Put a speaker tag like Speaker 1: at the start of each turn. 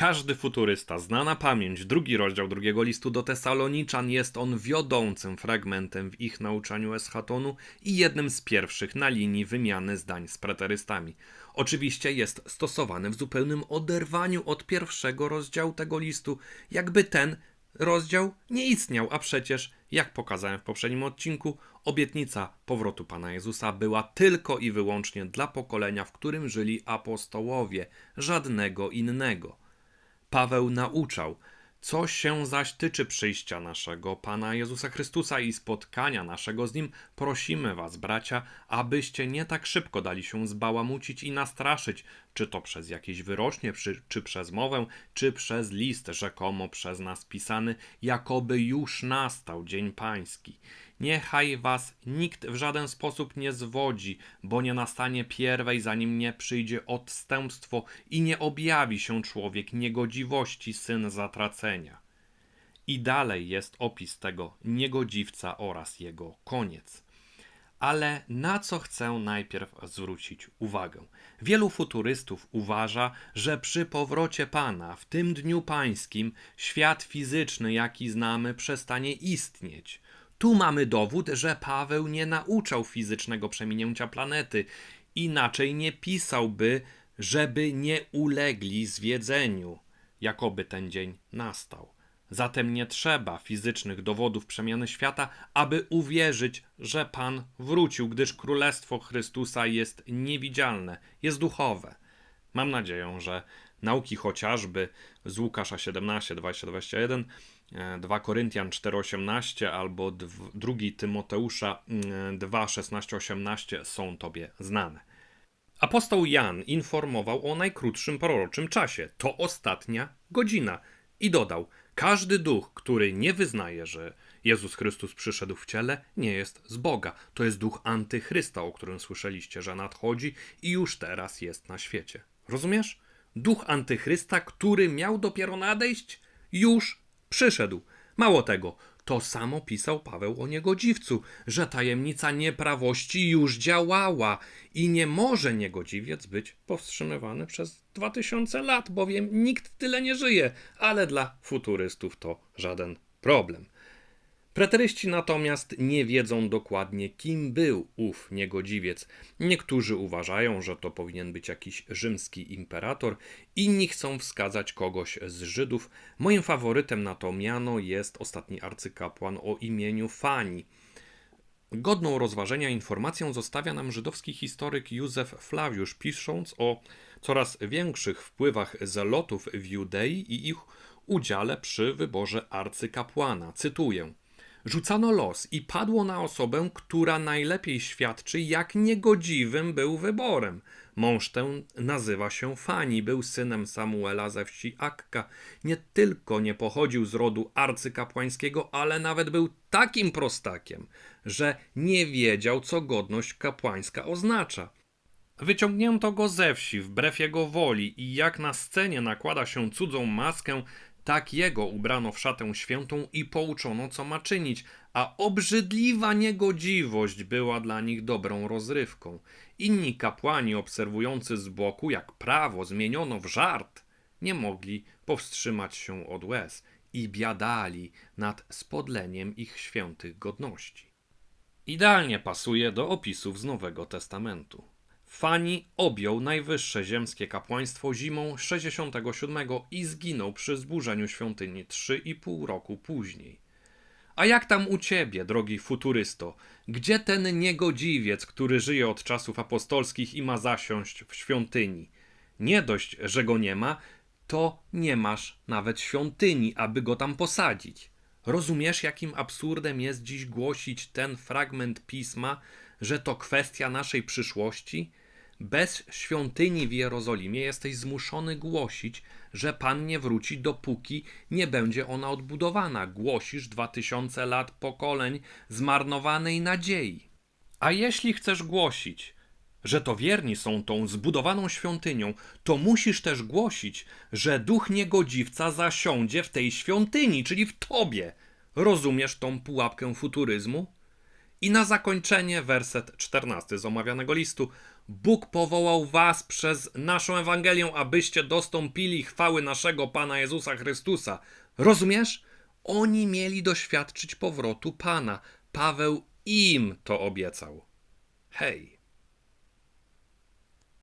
Speaker 1: Każdy futurysta zna na pamięć drugi rozdział drugiego listu do Tesaloniczan. Jest on wiodącym fragmentem w ich nauczaniu eschatonu i jednym z pierwszych na linii wymiany zdań z preterystami. Oczywiście jest stosowany w zupełnym oderwaniu od pierwszego rozdziału tego listu, jakby ten rozdział nie istniał, a przecież, jak pokazałem w poprzednim odcinku, obietnica powrotu Pana Jezusa była tylko i wyłącznie dla pokolenia, w którym żyli apostołowie, żadnego innego. Paweł nauczał, co się zaś tyczy przyjścia naszego Pana Jezusa Chrystusa i spotkania naszego z Nim, prosimy Was, bracia, abyście nie tak szybko dali się zbałamucić i nastraszyć, czy to przez jakieś wyrocznie, czy, przez mowę, czy przez list rzekomo przez nas pisany, jakoby już nastał dzień pański. Niechaj was nikt w żaden sposób nie zwodzi, bo nie nastanie pierwej, zanim nie przyjdzie odstępstwo i nie objawi się człowiek niegodziwości, syn zatracenia. I dalej jest opis tego niegodziwca oraz jego koniec. Ale na co chcę najpierw zwrócić uwagę? Wielu futurystów uważa, że przy powrocie Pana, w tym dniu pańskim, świat fizyczny, jaki znamy, przestanie istnieć. Tu mamy dowód, że Paweł nie nauczał fizycznego przeminięcia planety, inaczej nie pisałby, żeby nie ulegli zwiedzeniu, jakoby ten dzień nastał. Zatem nie trzeba fizycznych dowodów przemiany świata, aby uwierzyć, że Pan wrócił, gdyż Królestwo Chrystusa jest niewidzialne, jest duchowe. Mam nadzieję, że nauki chociażby z Łukasza 17, 20-21 2 Koryntian 4:18 albo 2 Tymoteusza 2:16-18 mm, są Tobie znane. Apostoł Jan informował o najkrótszym proroczym czasie. To ostatnia godzina. I dodał: Każdy duch, który nie wyznaje, że Jezus Chrystus przyszedł w ciele, nie jest z Boga. To jest duch antychrysta, o którym słyszeliście, że nadchodzi i już teraz jest na świecie. Rozumiesz? Duch antychrysta, który miał dopiero nadejść, już przyszedł. Mało tego, to samo pisał Paweł o niegodziwcu, że tajemnica nieprawości już działała i nie może niegodziwiec być powstrzymywany przez dwa tysiące lat, bowiem nikt tyle nie żyje, ale dla futurystów to żaden problem. Preteryści natomiast nie wiedzą dokładnie, kim był ów niegodziwiec. Niektórzy uważają, że to powinien być jakiś rzymski imperator, inni chcą wskazać kogoś z Żydów. Moim faworytem na to miano jest ostatni arcykapłan o imieniu Fani. Godną rozważenia informacją zostawia nam żydowski historyk Józef Flawiusz, pisząc o coraz większych wpływach zelotów w Judei i ich udziale przy wyborze arcykapłana. Cytuję. Rzucano los i padło na osobę, która najlepiej świadczy, jak niegodziwym był wyborem. Mąż ten nazywa się Fani, był synem Samuela ze wsi Akka. Nie tylko nie pochodził z rodu arcykapłańskiego, ale nawet był takim prostakiem, że nie wiedział, co godność kapłańska oznacza. Wyciągnięto go ze wsi wbrew jego woli i jak na scenie nakłada się cudzą maskę, tak jego ubrano w szatę świętą i pouczono, co ma czynić, a obrzydliwa niegodziwość była dla nich dobrą rozrywką. Inni kapłani, obserwujący z boku, jak prawo zmieniono w żart, nie mogli powstrzymać się od łez i biadali nad spodleniem ich świętych godności. Idealnie pasuje do opisów z Nowego Testamentu. Fani objął najwyższe ziemskie kapłaństwo zimą 67 i zginął przy zburzeniu świątyni 3,5 roku później. A jak tam u ciebie, drogi futurysto? Gdzie ten niegodziwiec, który żyje od czasów apostolskich i ma zasiąść w świątyni? Nie dość, że go nie ma, to nie masz nawet świątyni, aby go tam posadzić. Rozumiesz, jakim absurdem jest dziś głosić ten fragment pisma, że to kwestia naszej przyszłości? Bez świątyni w Jerozolimie jesteś zmuszony głosić, że Pan nie wróci, dopóki nie będzie ona odbudowana. Głosisz dwa tysiące lat pokoleń zmarnowanej nadziei. A jeśli chcesz głosić, że to wierni są tą zbudowaną świątynią, to musisz też głosić, że duch niegodziwca zasiądzie w tej świątyni, czyli w tobie. Rozumiesz tą pułapkę futuryzmu? I na zakończenie werset czternasty z omawianego listu. Bóg powołał was przez naszą Ewangelię, abyście dostąpili chwały naszego Pana Jezusa Chrystusa. Rozumiesz? Oni mieli doświadczyć powrotu Pana. Paweł im to obiecał. Hej,